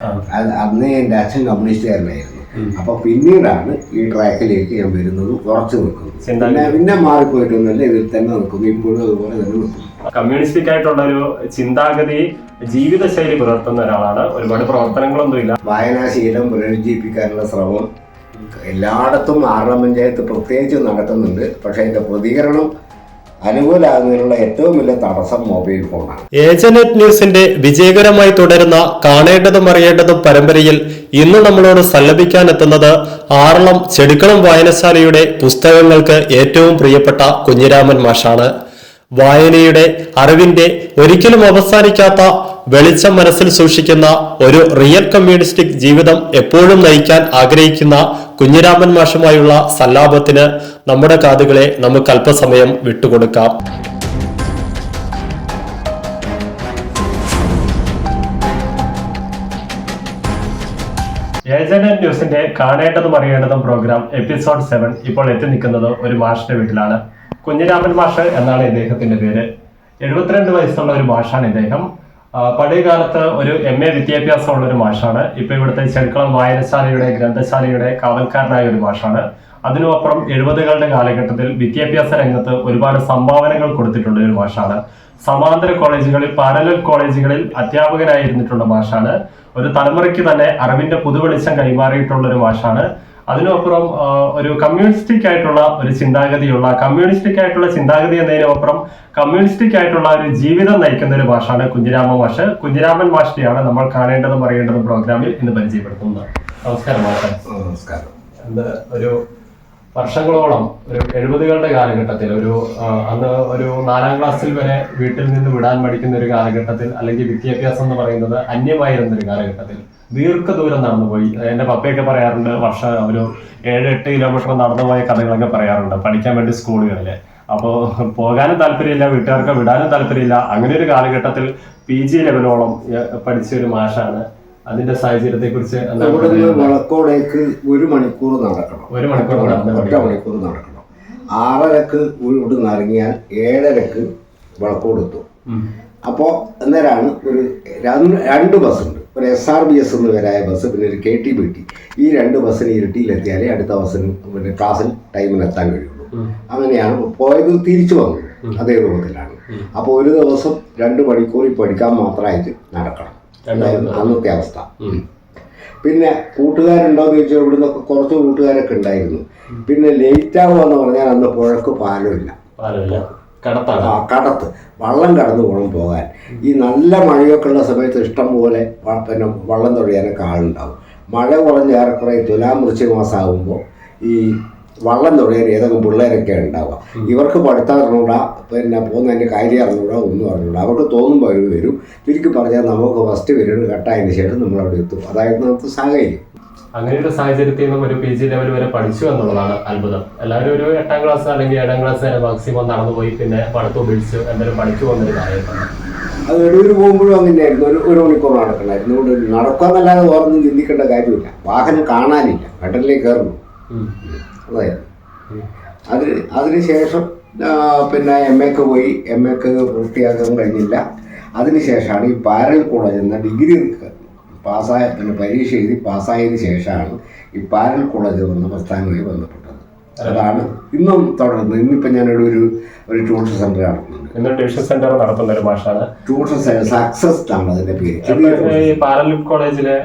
അന്ന് എന്റെ അച്ഛൻ കമ്മ്യൂണിസ്റ്റുകാരനായിരുന്നു അപ്പൊ പിന്നീടാണ് ഈ ട്രാക്കിലേക്ക് ഞാൻ വരുന്നത് ഉറച്ചു നിൽക്കുന്നത്. പിന്നെ പിന്നെ മാറിപ്പോയിട്ടൊന്നുമില്ല ഇതിൽ തന്നെ നിൽക്കുന്നു. ഇപ്പോഴും അതുപോലെ തന്നെ നിൽക്കുന്നു. കമ്മ്യൂണിസ്റ്റിക് ആയിട്ടുള്ള ഒരു ചിന്താഗതി ജീവിതശൈലി പുലർത്തുന്ന ഒരാളാണ്. ഒരുപാട് പ്രവർത്തനങ്ങളൊന്നുമില്ല വായനാശീലം പുനരുജ്ജീവിപ്പിക്കാനുള്ള ശ്രമം എല്ലായിടത്തും ആറളം പഞ്ചായത്ത് പ്രത്യേകിച്ച് നടത്തുന്നുണ്ട്. പക്ഷേ അതിന്റെ പ്രതികരണം അനുകൂലമാകുന്നതിനുള്ള ഏറ്റവും വലിയ തടസ്സം മൊബൈൽ ഫോണാണ്. ഏജനറ്റ് ന്യൂസിന്റെ വിജയകരമായി തുടരുന്ന കാണേണ്ടതും അറിയേണ്ടതും പരമ്പരയിൽ ഇന്ന് നമ്മളോട് സല്ലപിക്കാൻ എത്തുന്നത് ആറളം ചെടുക്കളം വായനശാലയുടെ പുസ്തകങ്ങൾക്ക് ഏറ്റവും പ്രിയപ്പെട്ട കുഞ്ഞിരാമൻ മാഷാണ്. വായനയുടെ അറിവിന്റെ ഒരിക്കലും അവസാനിക്കാത്ത വെളിച്ചം മനസ്സിൽ സൂക്ഷിക്കുന്ന ഒരു റിയൽ കമ്മ്യൂണിസ്റ്റിക് ജീവിതം എപ്പോഴും നയിക്കാൻ ആഗ്രഹിക്കുന്ന കുഞ്ഞിരാമൻ മാഷുമായുള്ള സല്ലാപത്തിന് നമ്മുടെ കാതുകളെ നമുക്ക് അല്പസമയം വിട്ടുകൊടുക്കാം. ന്യൂസിന്റെ കാണേണ്ടതും അറിയേണ്ടതും പ്രോഗ്രാം എപ്പിസോഡ് സെവൻ ഇപ്പോൾ എത്തി നിൽക്കുന്നത് ഒരു മാഷിന്റെ വീട്ടിലാണ്. കുഞ്ഞിരാമൻ മാഷ് എന്നാണ് ഇദ്ദേഹത്തിന്റെ പേര്. എഴുപത്തിരണ്ട് വയസ്സുള്ള ഒരു മാഷാണ് ഇദ്ദേഹം. പഴയ കാലത്ത് ഒരു എം എ വിദ്യാഭ്യാസമുള്ള ഒരു മാഷാണ്. ഇപ്പൊ ഇവിടുത്തെ ചെടുക്കളം വായനശാലയുടെ ഗ്രന്ഥശാലയുടെ കാവൽക്കാരനായ ഒരു മാഷാണ്. അതിനുമപ്പുറം എഴുപതുകളുടെ കാലഘട്ടത്തിൽ വിദ്യാഭ്യാസ രംഗത്ത് ഒരുപാട് സംഭാവനകൾ കൊടുത്തിട്ടുള്ള ഒരു മാഷാണ്. സമാന്തര കോളേജുകളിൽ പാരലൽ കോളേജുകളിൽ അധ്യാപകനായിരുന്നിട്ടുള്ള മാഷാണ്. ഒരു തലമുറയ്ക്ക് തന്നെ അറിവിന്റെ പുതുവെളിച്ചം കൈമാറിയിട്ടുള്ള ഒരു മാഷാണ്. അതിനപ്പുറം ഒരു കമ്മ്യൂണിസ്റ്റിക് ആയിട്ടുള്ള ഒരു ചിന്താഗതിയുള്ള കമ്മ്യൂണിസ്റ്റിക് ആയിട്ടുള്ള ചിന്താഗതി എന്നതിനപ്പുറം കമ്മ്യൂണിസ്റ്റിക് ആയിട്ടുള്ള ഒരു ജീവിതം നയിക്കുന്ന ഒരു ഭാഷയാണ് കുഞ്ഞിരാമ മാഷ്. കുഞ്ഞിരാമൻ മാഷിനെയാണ് നമ്മൾ കാണേണ്ടതും അറിയേണ്ടതും പ്രോഗ്രാമിൽ ഇന്ന് പരിചയപ്പെടുത്തുന്നത്. നമസ്കാരം മാഷ്. നമസ്കാരം. ഒരു വർഷങ്ങളോളം ഒരു എഴുപതുകളുടെ കാലഘട്ടത്തിൽ ഒരു അന്ന് ഒരു നാലാം ക്ലാസ്സിൽ വരെ വീട്ടിൽ നിന്ന് വിടാൻ മടിക്കുന്ന ഒരു കാലഘട്ടത്തിൽ അല്ലെങ്കിൽ വിദ്യാഭ്യാസം എന്ന് പറയുന്നത് അന്യമായിരുന്ന ഒരു കാലഘട്ടത്തിൽ ദീർഘദൂരം നടന്നുപോയി. എന്റെ പപ്പയൊക്കെ പറയാറുണ്ട് വർഷം ഒരു ഏഴ് എട്ട് കിലോമീറ്റർ നടന്നു നടന്നുപോയ കഥകളൊക്കെ പറയാറുണ്ട് പഠിക്കാൻ വേണ്ടി സ്കൂളുകളിൽ അപ്പോൾ പോകാനും താല്പര്യമില്ല വീട്ടുകാർക്ക് വിടാനും താല്പര്യമില്ല. അങ്ങനെ ഒരു കാലഘട്ടത്തിൽ പി ജി ലെവലോളം പഠിച്ച ഒരു മാഷാണ് അതിന്റെ സാഹചര്യത്തെ കുറിച്ച് വളക്കോടേക്ക് ഒരു മണിക്കൂർ നടക്കണം. ഒരു മണിക്കൂർ ഒറ്റ മണിക്കൂർ. നടക്കണം. ആറരക്ക് ഉരുട് നിറങ്ങിയാൽ ഇറങ്ങിയാൽ ഏഴരക്ക് വളക്കോട് എത്തും. അപ്പോൾ അന്നേരമാണ് ഒരു രണ്ട് ബസ് ബസ്സുണ്ട്. ഒരു എസ് ആർ ബി എസ് എന്ന് വരായ ബസ് പിന്നെ ഒരു കെ ടി ബി ടി ഈ രണ്ട് ബസ്സിന് ഇരുട്ടിയിലെത്തിയാലേ അടുത്ത ബസ്സിന് പിന്നെ ക്ലാസ്സിൽ ടൈമിന് എത്താൻ കഴിയുള്ളൂ അങ്ങനെയാണ് പോയത് തിരിച്ചു വന്നത്. അതേ രൂപത്തിലാണ്. അപ്പോൾ ഒരു ദിവസം രണ്ട് മണിക്കൂറിൽ പഠിക്കാൻ മാത്രമായിട്ട് നടക്കണം. അന്നത്തെ അവസ്ഥ. പിന്നെ കൂട്ടുകാരുണ്ടോ എന്ന് ചോദിച്ചാൽ ഇവിടുന്ന് കുറച്ച് കൂട്ടുകാരൊക്കെ ഉണ്ടായിരുന്നു. പിന്നെ ലേറ്റ് ആവുമെന്ന് പറഞ്ഞാൽ അന്ന് പുഴക്ക് പാലമില്ല. പാലമില്ല. കടത്താണ്. കടത്ത്. വള്ളം കടന്നു പോകണം പോകാൻ. ഈ നല്ല മഴയൊക്കെ ഉള്ള സമയത്ത് ഇഷ്ടം പോലെ പിന്നെ വള്ളം തൊഴിയാനൊക്കെ ആളുണ്ടാവും. മഴ കുറഞ്ഞ് ഏറെക്കുറെ തുലാം വൃശ്ചിക മാസമാകുമ്പോൾ ഈ വള്ളം തുടങ്ങിയ ഏതൊക്കെ പിള്ളേരൊക്കെ ഉണ്ടാവുക. ഇവർക്ക് പഠിത്തം അറിഞ്ഞൂടാ പിന്നെ പോകുന്നതിന്റെ കാര്യം അറിഞ്ഞൂടാ ഒന്നും അറിഞ്ഞൂടാ. അവർക്ക് തോന്നുമ്പോൾ അവർ വരും. ചുരുക്കി പറഞ്ഞാൽ നമുക്ക് ഫസ്റ്റ് പീരീഡ് കട്ടായതിന് ശേഷം നമ്മൾ അവിടെ എത്തും. അതായത് നമുക്ക് സാഹചര്യം അങ്ങനെയൊരു സാഹചര്യത്തിൽ നിന്നും ഒരു പി ജി ലെവൽ വരെ പഠിച്ചു എന്നുള്ളതാണ് അത്ഭുതം. എല്ലാവരും ഒരു എട്ടാം ക്ലാസ് അല്ലെങ്കിൽ ഏഴാം ക്ലാസ് വരെ മാക്സിമം നടന്നു പോയി പിന്നെ പഠിത്തം ഉപേക്ഷിച്ച് എന്തായാലും പഠിച്ചു വന്നൊരു കാര്യമാണ് അത് എടൂര് പോകുമ്പോഴും അങ്ങനെയായിരുന്നു. ഒരു ഒരു മണിക്കൂർ നടക്കണമായിരുന്നു. ഇവിടെ നടക്കാന്നല്ലാതെ വേറൊന്നും ചിന്തിക്കേണ്ട കാര്യമില്ല. വാഹനം കാണാനില്ല. കടലിലേക്ക് കയറുന്നു. അതായിരുന്നു അതിന് അതിന് ശേഷം പിന്നെ എം എക്ക് പോയി. എം എക്ക് പൂർത്തിയാക്കാൻ കഴിഞ്ഞില്ല. അതിന് ശേഷമാണ് ഈ പാരൽ കോളേജ് എന്ന ഡിഗ്രി പാസ്സായ പിന്നെ പരീക്ഷ എഴുതി പാസ്സായതിന് ശേഷമാണ് ഈ പാരൽ കോളേജ് എന്ന പ്രസ്ഥാനവുമായി ബന്ധപ്പെട്ടത്. അതാണ് ഇന്നും തുടരുന്നത് ഇന്നിപ്പോൾ ഞാനൊരു ഒരു ഒരു ട്യൂഷൻ സെന്റർ നടത്തുന്നുണ്ട്. ഇന്ന് ട്യൂഷൻ സെന്റർ നടത്തുന്ന ഒരു മാഷാണ് ട്യൂഷൻ സെന്റർ സക്സസ് ആണ് അതിന്റെ പേര്. ഈ പാരലിപ് കോളേജിലെ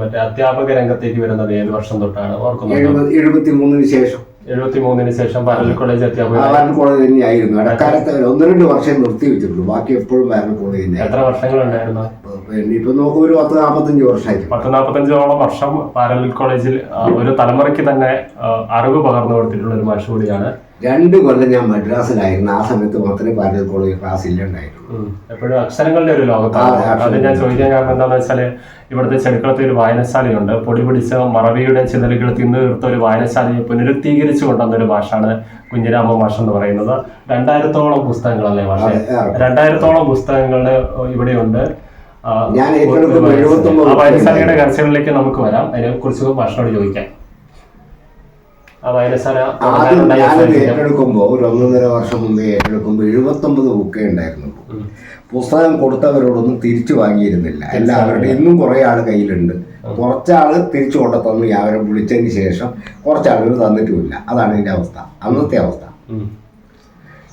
മറ്റേ അധ്യാപക രംഗത്തേക്ക് വരുന്നത് ഏത് വർഷം തൊട്ടാണ്? ഓർക്കുന്നത് എഴുപത് എഴുപത്തി മൂന്നിന് ശേഷം. എഴുപത്തി മൂന്നിന് ശേഷം പാരലിം കോളേജ് പാരൽ കോളേജ് തന്നെയായിരുന്നു. ഇടക്കാലത്ത് ഒന്ന് രണ്ട് വർഷം നിർത്തി വെച്ചിട്ടുള്ളൂ. ബാക്കി എപ്പോഴും പാരൽ കോളേജ് തന്നെ എത്ര വർഷങ്ങളുണ്ടായിരുന്നു ഇപ്പൊ നോക്കും ഒരു പത്ത് നാൽപ്പത്തഞ്ച് വർഷമായിരിക്കും. പത്ത് നാൽപ്പത്തഞ്ചോളം വർഷം പാരലൽ കോളേജിൽ ഒരു തലമുറയ്ക്ക് തന്നെ അറിവ് പകർന്നു കൊടുത്തിട്ടുള്ള ഒരു മാഷ് കൂടിയാണ് രണ്ട് കൊല്ലം ഞാൻ മദ്രാസിലായിരുന്നു. ആ സമയത്ത് മാത്രമേ പാരൽ കോളേജ് ക്ലാസ് ഇല്ലണ്ടായിരുന്നു ഉം. എപ്പോഴും അക്ഷരങ്ങളുടെ ഒരു ലോകത്താണ്. ഞാൻ ചോദിക്കാൻ കാരണം എന്താണെന്ന് വെച്ചാൽ ഇവിടുത്തെ ചെറുക്കളത്തിൽ ഒരു വായനശാലയുണ്ട്. പൊടി പിടിച്ച മറവിയുടെ ചിതലുകൾ തിന്നു തീർത്ത ഒരു വായനശാലയെ പുനരുദ്ധീകരിച്ചു കൊണ്ടുവന്ന ഒരു ഭാഷയാണ് കുഞ്ഞിരാമ ഭാഷ എന്ന് പറയുന്നത്. രണ്ടായിരത്തോളം പുസ്തകങ്ങളല്ലേ ഭാഷ. രണ്ടായിരത്തോളം പുസ്തകങ്ങൾ ഇവിടെയുണ്ട്. ഞാൻ. വായനശാലയുടെ കരച്ചികളിലേക്ക് നമുക്ക് വരാം. അതിനെ കുറിച്ച് ഭാഷയോട് ചോദിക്കാം. ഞാനത്? ഏറ്റെടുക്കുമ്പോൾ ഒരു ഒന്നൊന്നര വർഷം മുമ്പേ ഏറ്റെടുക്കുമ്പോൾ എഴുപത്തൊമ്പത് ബുക്കേ ഉണ്ടായിരുന്നു. പുസ്തകം കൊടുത്തവരോടൊന്നും തിരിച്ചു വാങ്ങിയിരുന്നില്ല. എല്ലാവരുടെ ഇന്നും കുറേ ആൾ കയ്യിലുണ്ട്. കുറച്ചാൾ തിരിച്ചു കൊണ്ട തന്നു അവരെ വിളിച്ചതിന് ശേഷം കുറച്ചാളുകൾ തന്നിട്ടുമില്ല. അതാണ് എന്റെ അവസ്ഥ. അന്നത്തെ അവസ്ഥ.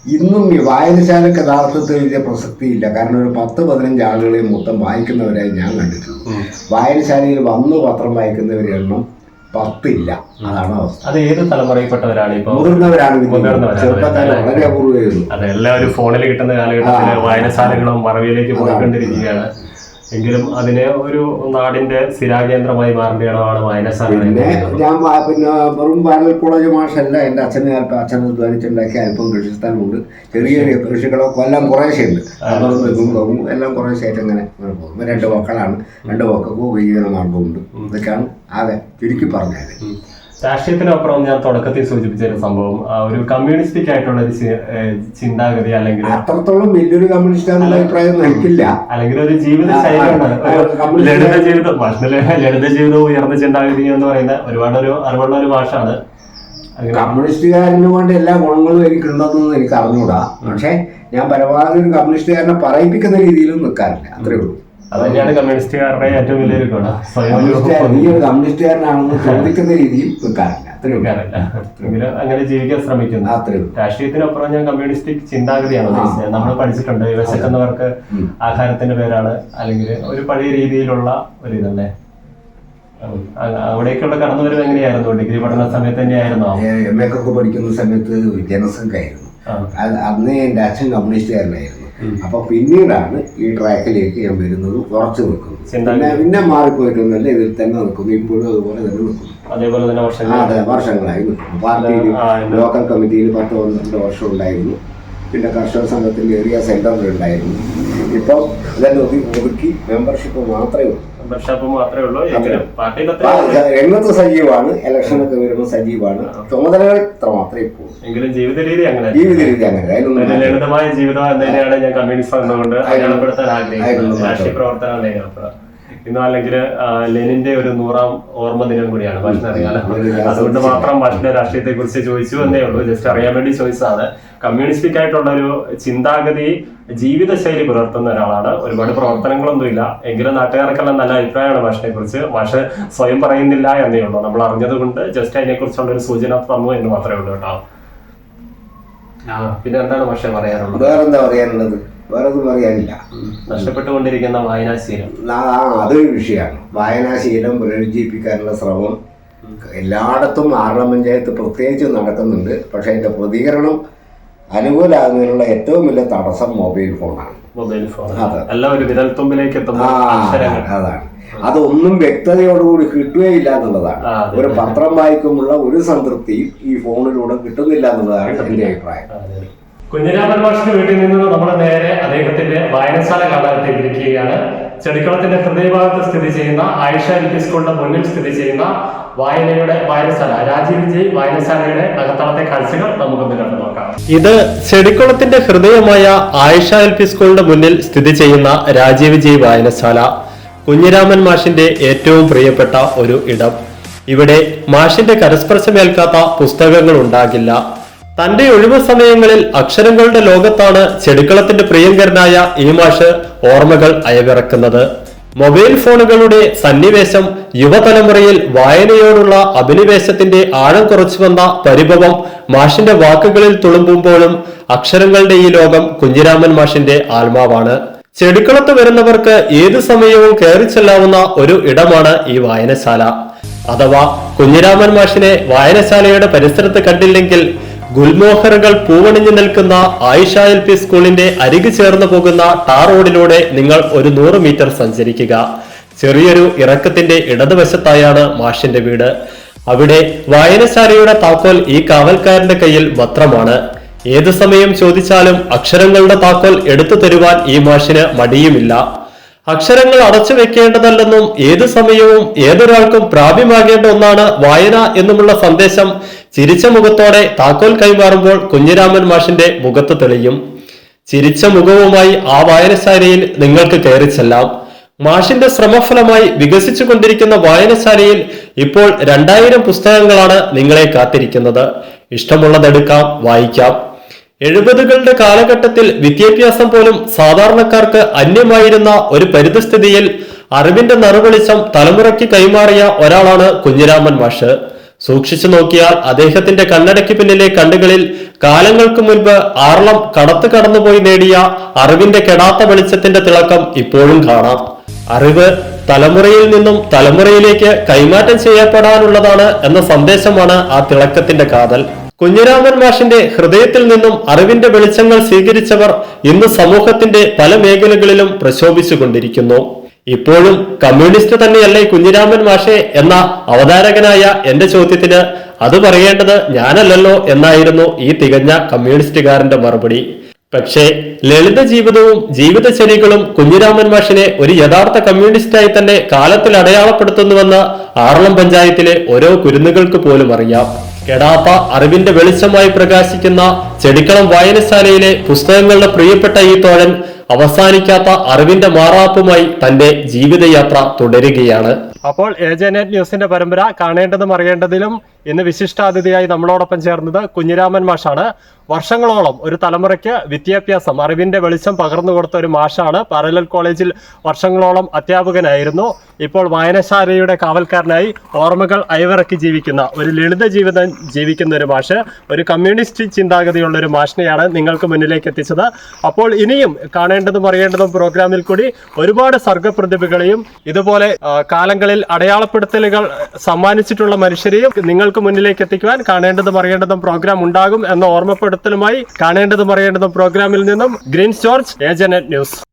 ഇന്നും ഈ വായനശാലക്ക് യഥാർത്ഥത്തിൽ വലിയ പ്രസക്തിയില്ല. കാരണം ഒരു പത്ത് പതിനഞ്ച് ആളുകളെ മൊത്തം വായിക്കുന്നവരായി ഞാൻ കണ്ടിട്ടുള്ളൂ. വായനശാലയിൽ വന്നു പത്രം വായിക്കുന്നവരെ എണ്ണം പത്തില്ല. അതാണ് അവസ്ഥ. അത് ഏത് തലമുറയിൽപ്പെട്ടവരാണ് ഇപ്പൊ? മുതിർന്നവരാണ് ചെറുപ്പക്കാരെ. വളരെ അപൂർവമായിരുന്നു അതെ എല്ലാവരും ഫോണിൽ കിട്ടുന്ന കാലഘട്ടത്തിൽ വായനശാലകളും മറവിയിലേക്ക് പോയിക്കൊണ്ടിരിക്കുകയാണ്. എങ്കിലും അതിനെ ഒരു നാടിന്റെ സ്ഥിരാകേന്ദ്രമായി മാറേണ്ട ഇടമാണ് വായനശാല പിന്നെ ഞാൻ പിന്നെ വെറും പാരൽ കോളേജ് മാഷല്ല എന്റെ അച്ഛൻ നേരത്തെ അച്ഛൻ അധ്വാനിച്ചുണ്ടാക്കിയ അല്പം കൃഷിസ്ഥലമുണ്ട്. ചെറിയ ചെറിയ കൃഷികളൊക്കെ എല്ലാം കുറേശ്ശേ ഉണ്ട്. എല്ലാം കുറേശ്ശായിട്ട് അങ്ങനെ പോകും. രണ്ട് മക്കളാണ്. രണ്ട് മക്കൾക്കും ഉപജീവന മാർഗമുണ്ട് ഇതൊക്കെയാണ് ആകെ ചുരുക്കി പറഞ്ഞത്. രാഷ്ട്രീയത്തിനപ്പുറം ഞാൻ തുടക്കത്തിൽ സൂചിപ്പിച്ച ഒരു സംഭവം ഒരു കമ്മ്യൂണിസ്റ്റിക് ആയിട്ടുള്ള ഒരു ചിന്താഗതി അല്ലെങ്കിൽ അത്രത്തോളം വലിയൊരു കമ്മ്യൂണിസ്റ്റ് അഭിപ്രായം എനിക്കില്ല. അല്ലെങ്കിൽ ഒരു ജീവിത ശൈലിയാണ്. ലളിത ജീവിതം ലളിത ജീവിതവും ഉയർന്ന ചിന്താഗതി എന്ന് പറയുന്ന ഒരുപാട് ഒരു അറിവുള്ള ഒരു ഭാഷയാണ്. ആണ് കമ്മ്യൂണിസ്റ്റുകാരന് വേണ്ടി എല്ലാ ഗുണങ്ങളും എനിക്ക് എനിക്കുണ്ടെന്നൊന്നും എനിക്ക് അറിഞ്ഞുകൂടാ. പക്ഷേ ഞാൻ പരമാവധി ഒരു കമ്മ്യൂണിസ്റ്റുകാരനെ പറയിപ്പിക്കുന്ന രീതിയിലും നിൽക്കാറില്ല. അത്രേ ഉള്ളൂ. കമ്മ്യൂണിസ്റ്റുകാരുടെ ഏറ്റവും വലിയൊരു ഒരു കമ്മ്യൂണിസ്റ്റുകാരനാണെന്ന് ചോദിക്കുന്ന രീതിയിൽ അങ്ങനെ ജീവിക്കാൻ ശ്രമിക്കുന്നു. രാഷ്ട്രീയത്തിനപ്പുറം ഞാൻ കമ്മ്യൂണിസ്റ്റ് ചിന്താഗതിയാണ് നമ്മൾ പഠിച്ചിട്ടുണ്ട്. വിശക്കുന്നവർക്ക് ആഹാരത്തിന്റെ പേരാണ് അല്ലെങ്കിൽ ഒരു പഴയ രീതിയിലുള്ള ഒരു ഇതല്ലേ? അവിടേക്കുള്ള കടന്നു അവിടേക്കുള്ള കടന്നുവരവ് എങ്ങനെയായിരുന്നു? ഡിഗ്രി പഠന സമയത്ത് തന്നെയായിരുന്നോ? എം എ ഒക്കെ പഠിക്കുന്ന സമയത്ത് ജനസംഘമായിരുന്നു ആയിരുന്നു അന്ന് എന്റെ അച്ഛൻ കമ്മ്യൂണിസ്റ്റുകാരനായിരുന്നു. അപ്പൊ പിന്നീടാണ് ഈ ട്രാക്കിലേക്ക് ഞാൻ വരുന്നത് കുറച്ച് നിൽക്കുന്നത്. പിന്നെ പിന്നെ മാറിപ്പോയിട്ടൊന്നുമല്ല ഇതിൽ തന്നെ നിൽക്കുന്നു. ഇപ്പോഴും അതുപോലെ തന്നെ നിൽക്കുന്നു. അതേപോലെ തന്നെ അതെ വർഷങ്ങളായി നിൽക്കുന്നു. പാർട്ടിയിൽ. ലോക്കൽ കമ്മിറ്റിയിൽ പത്ത് പന്ത്രണ്ട് വർഷം ഉണ്ടായിരുന്നു. പിന്നെ കർഷക സംഘത്തിന്റെ ഏരിയ സെന്ററിൽ ഉണ്ടായിരുന്നു. ഇപ്പോൾ ഇതെല്ലാം നോക്കി ഒതുക്കി മെമ്പർഷിപ്പ് മാത്രമേ ഉള്ളൂ. വർഷാപ്പ് മാത്രമേ ഉള്ളൂ. രംഗത്ത് സജീവമാണ് ഇലക്ഷനൊക്കെ വരുമ്പോൾ സജീവമാണ് ചുമതലകൾ ഇത്ര മാത്രമേ പോകും എങ്കിലും ജീവിത രീതി അങ്ങനെ ജീവിത രീതി അങ്ങനെ. ലളിതമായ ജീവിതം തന്നെയാണ് ഞാൻ കമ്മ്യൂണിസ്റ്റ് എന്നുകൊണ്ട് അടയാളപ്പെടുത്താൻ ആഗ്രഹിക്കുന്നത്. രാഷ്ട്രീയ പ്രവർത്തനമാണ് അല്ലെങ്കിൽ ലെനിന്റെ ഒരു നൂറാം ഓർമ്മ ദിനം കൂടിയാണ് ഭക്ഷണം അറിയാലോ അതുകൊണ്ട് മാത്രം ഭക്ഷണ രാഷ്ട്രീയത്തെ കുറിച്ച് ചോദിച്ചു എന്നേ ഉള്ളൂ. ജസ്റ്റ് അറിയാൻ വേണ്ടി ചോദിച്ചതാണ്. കമ്മ്യൂണിസ്റ്റിക് ആയിട്ടുള്ള ഒരു ചിന്താഗതി ജീവിതശൈലി പുലർത്തുന്ന ഒരാളാണ്. ഒരുപാട് പ്രവർത്തനങ്ങളൊന്നും ഇല്ല. എങ്കിലും നാട്ടുകാർക്കെല്ലാം നല്ല അഭിപ്രായമാണ് ഭാഷയെ കുറിച്ച് ഭാഷ സ്വയം പറയുന്നില്ല എന്നേ ഉള്ളൂ. നമ്മൾ അറിഞ്ഞത് കൊണ്ട് ജസ്റ്റ് അതിനെ കുറിച്ചുള്ള ഒരു സൂചന തന്നു എന്ന് മാത്രമേ ഉള്ളൂ കേട്ടോ. പിന്നെ എന്താണ് ഭാഷ പറയാനുള്ളത്? വേറെന്താ പറയാനുള്ളത്? വേറെ ഒന്നും പറയാനില്ല നഷ്ടപ്പെട്ടുകൊണ്ടിരിക്കുന്ന വായനാശീലം. ആ അതൊരു വിഷയമാണ്. വായനാശീലം പുനരുജ്ജീവിപ്പിക്കാനുള്ള ശ്രമം എല്ലായിടത്തും ആറളം പഞ്ചായത്ത് പ്രത്യേകിച്ച് നടക്കുന്നുണ്ട് പക്ഷേ അതിന്റെ പ്രതികരണം അനുകൂലമാകുന്നതിനുള്ള ഏറ്റവും വലിയ തടസ്സം മൊബൈൽ ഫോണാണ്. Mobile phone. വിരൽത്തുമ്പിലേക്ക് അതാണ്. അതൊന്നും വ്യക്തതയോടുകൂടി കിട്ടുകയില്ല എന്നുള്ളതാണ് ഒരു പത്രം വായിക്കുമുള്ള ഒരു സംതൃപ്തിയും ഈ ഫോണിലൂടെ കിട്ടുന്നില്ല എന്നുള്ളതാണ് എന്റെ അഭിപ്രായം. കുഞ്ഞിരാമൻ മാഷിന്റെ വീട്ടിൽ നിന്ന് നമ്മൾ നേരെ അദ്ദേഹത്തിന്റെ വായനശാല കാണാനെത്തിയിരിക്കുകയാണ് ചെടിക്കുളത്തിന്റെ ഹൃദയഭാഗത്ത് സ്ഥിതി ചെയ്യുന്ന ആയിഷ എൽ പി സ്കൂളിന്റെ മുന്നിൽ സ്ഥിതി ചെയ്യുന്ന വായനയുടെ വായനശാല രാജീവ് ജി വായനശാലയുടെ അകത്തളത്തെ കാഴ്ചകൾ നമുക്കൊന്ന് കണ്ടു നോക്കാം. ഇത് ചെടിക്കുളത്തിന്റെ ഹൃദയമായ ആയിഷ എൽ പി സ്കൂളിന്റെ മുന്നിൽ സ്ഥിതി ചെയ്യുന്ന രാജീവ് ജി വായനശാല. കുഞ്ഞിരാമൻ മാഷിന്റെ ഏറ്റവും പ്രിയപ്പെട്ട ഒരു ഇടം. ഇവിടെ മാഷിന്റെ കരസ്പർശമേൽക്കാത്ത പുസ്തകങ്ങൾ ഉണ്ടാകില്ല. തന്റെ ഒഴിവു സമയങ്ങളിൽ അക്ഷരങ്ങളുടെ ലോകത്താണ് ചെടുക്കളത്തിന്റെ പ്രിയങ്കരനായ ഈ മാഷ് ഓർമ്മകൾ അയവിറക്കുന്നത്. മൊബൈൽ ഫോണുകളുടെ സന്നിവേശം യുവതലമുറയിൽ വായനയോടുള്ള അഭിനിവേശത്തിന്റെ ആഴം കുറച്ചു വന്ന പരിഭവം മാഷിന്റെ വാക്കുകളിൽ തുളുമ്പുമ്പോഴും അക്ഷരങ്ങളുടെ ഈ ലോകം കുഞ്ഞിരാമൻ മാഷിന്റെ ആത്മാവാണ്. ചെടുക്കളത്ത് വരുന്നവർക്ക് ഏതു സമയവും കയറി ചെല്ലാവുന്ന ഒരു ഇടമാണ് ഈ വായനശാല. അഥവാ കുഞ്ഞിരാമൻ മാഷിനെ വായനശാലയുടെ പരിസരത്ത് കണ്ടില്ലെങ്കിൽ ഗുൽമോഹറുകൾ പൂവണിഞ്ഞു നിൽക്കുന്ന ആയിഷ എൽ പി സ്കൂളിന്റെ അരികു ചേർന്ന് പോകുന്ന ടാർ റോഡിലൂടെ നിങ്ങൾ ഒരു നൂറ് മീറ്റർ സഞ്ചരിക്കുക. ചെറിയൊരു ഇറക്കത്തിന്റെ ഇടതുവശത്തായാണ് മാഷിന്റെ വീട്. അവിടെ വായനശാലയുടെ താക്കോൽ ഈ കാവൽക്കാരന്റെ കയ്യിൽ ഭദ്രമാണ് ഏതു സമയം ചോദിച്ചാലും അക്ഷരങ്ങളുടെ താക്കോൽ എടുത്തു തരുവാൻ ഈ മാഷിന് മടിയുമില്ല. അക്ഷരങ്ങൾ അടച്ചു വെക്കേണ്ടതല്ലെന്നും ഏതു സമയവും ഏതൊരാൾക്കും പ്രാപ്യമാകേണ്ട ഒന്നാണ് വായന എന്നുമുള്ള സന്ദേശം ചിരിച്ച മുഖത്തോടെ താക്കോൽ കൈമാറുമ്പോൾ കുഞ്ഞിരാമൻ മാഷിന്റെ മുഖത്ത് തെളിയും. ചിരിച്ച മുഖവുമായി ആ വായനശാലയിൽ നിങ്ങൾക്ക് കയറി ചെല്ലാം. മാഷിന്റെ ശ്രമഫലമായി വികസിച്ചു കൊണ്ടിരിക്കുന്ന വായനശാലയിൽ ഇപ്പോൾ രണ്ടായിരം പുസ്തകങ്ങളാണ് നിങ്ങളെ കാത്തിരിക്കുന്നത്. ഇഷ്ടമുള്ളതെടുക്കാം വായിക്കാം. എഴുപതുകളുടെ കാലഘട്ടത്തിൽ വിദ്യാഭ്യാസം പോലും സാധാരണക്കാർക്ക് അന്യമായിരുന്ന ഒരു പരിതസ്ഥിതിയിൽ അറിവിന്റെ നറുവെളിച്ചം തലമുറയ്ക്ക് കൈമാറിയ ഒരാളാണ് കുഞ്ഞിരാമൻ മാഷ്. സൂക്ഷിച്ചു നോക്കിയാൽ അദ്ദേഹത്തിന്റെ കണ്ണടയ്ക്ക് പിന്നിലെ കണ്ണുകളിൽ കാലങ്ങൾക്ക് മുൻപ് ആറളം കടത്തു കടന്നുപോയി നേടിയ അറിവിന്റെ കെടാത്ത വെളിച്ചത്തിന്റെ തിളക്കം ഇപ്പോഴും കാണാം. അറിവ് തലമുറയിൽ നിന്നും തലമുറയിലേക്ക് കൈമാറ്റം ചെയ്യപ്പെടാനുള്ളതാണ് എന്ന സന്ദേശമാണ് ആ തിളക്കത്തിന്റെ കാതൽ. കുഞ്ഞിരാമൻ മാഷിന്റെ ഹൃദയത്തിൽ നിന്നും അറിവിന്റെ വെളിച്ചങ്ങൾ സ്വീകരിച്ചവർ ഇന്ന് സമൂഹത്തിന്റെ പല മേഖലകളിലും പ്രശോഭിച്ചുകൊണ്ടിരിക്കുന്നു. ഇപ്പോഴും കമ്മ്യൂണിസ്റ്റ് തന്നെയല്ലേ കുഞ്ഞിരാമൻ മാഷെ എന്ന അവതാരകനായ എന്റെ ചോദ്യത്തിന് അത് പറയേണ്ടത് ഞാനല്ലല്ലോ എന്നായിരുന്നു ഈ തികഞ്ഞ കമ്മ്യൂണിസ്റ്റുകാരന്റെ മറുപടി. പക്ഷേ ലളിത ജീവിതവും ജീവിതചര്യകളും കുഞ്ഞിരാമൻ മാഷിനെ ഒരു യഥാർത്ഥ കമ്മ്യൂണിസ്റ്റായി തന്നെ കാലത്തിൽ അടയാളപ്പെടുത്തുന്നുവെന്ന് ആറളം പഞ്ചായത്തിലെ ഓരോ കുരുന്നുകൾക്ക് പോലും അറിയാം. കെടാത്ത അറിവിന്റെ വെളിച്ചമായി പ്രകാശിക്കുന്ന ചെടിക്കളം വായനശാലയിലെ പുസ്തകങ്ങളുടെ പ്രിയപ്പെട്ട ഈ തോഴൻ അവസാനിക്കാത്ത അറിവിന്റെ മാറാപ്പുമായി തന്റെ ജീവിതയാത്ര തുടരുകയാണ്. അപ്പോൾ ഏജനറ്റ് ന്യൂസിന്റെ പരമ്പര കാണേണ്ടതും അറിയേണ്ടതിലും ഇന്ന് വിശിഷ്ടാതിഥിയായി നമ്മളോടൊപ്പം ചേർന്നത് കുഞ്ഞിരാമൻ മാഷാണ്. വർഷങ്ങളോളം ഒരു തലമുറയ്ക്ക് വിദ്യാഭ്യാസം അറിവിന്റെ വെളിച്ചം പകർന്നു കൊടുത്ത ഒരു മാഷാണ് പാരലൽ കോളേജിൽ വർഷങ്ങളോളം അധ്യാപകനായിരുന്നു. ഇപ്പോൾ വായനശാലയുടെ കാവൽക്കാരനായി ഓർമ്മകൾ അയവിറക്കി ജീവിക്കുന്ന ഒരു ലളിത ജീവിതം ജീവിക്കുന്ന ഒരു മാഷ് ഒരു കമ്മ്യൂണിസ്റ്റ് ചിന്താഗതിയുള്ള ഒരു മാഷിനെയാണ് നിങ്ങൾക്ക് മുന്നിലേക്ക് എത്തിച്ചത്. അപ്പോൾ ഇനിയും കാണേണ്ടതും അറിയേണ്ടതും പ്രോഗ്രാമിൽ കൂടി ഒരുപാട് സർഗപ്രതിഭകളെയും ഇതുപോലെ കാലങ്ങളിൽ അടയാളപ്പെടുത്തലുകൾ സമ്മാനിച്ചിട്ടുള്ള മനുഷ്യരെയും നിങ്ങൾക്ക് മുന്നിലേക്ക് എത്തിക്കുവാൻ കാണേണ്ടതും അറിയേണ്ടതും പ്രോഗ്രാം ഉണ്ടാകും എന്ന ഓർമ്മപ്പെടുത്തലുമായി കാണേണ്ടതും അറിയേണ്ടതും പ്രോഗ്രാമിൽ നിന്നും ഗ്രീൻ ജോർജ് ഏജനറ്റ് ന്യൂസ്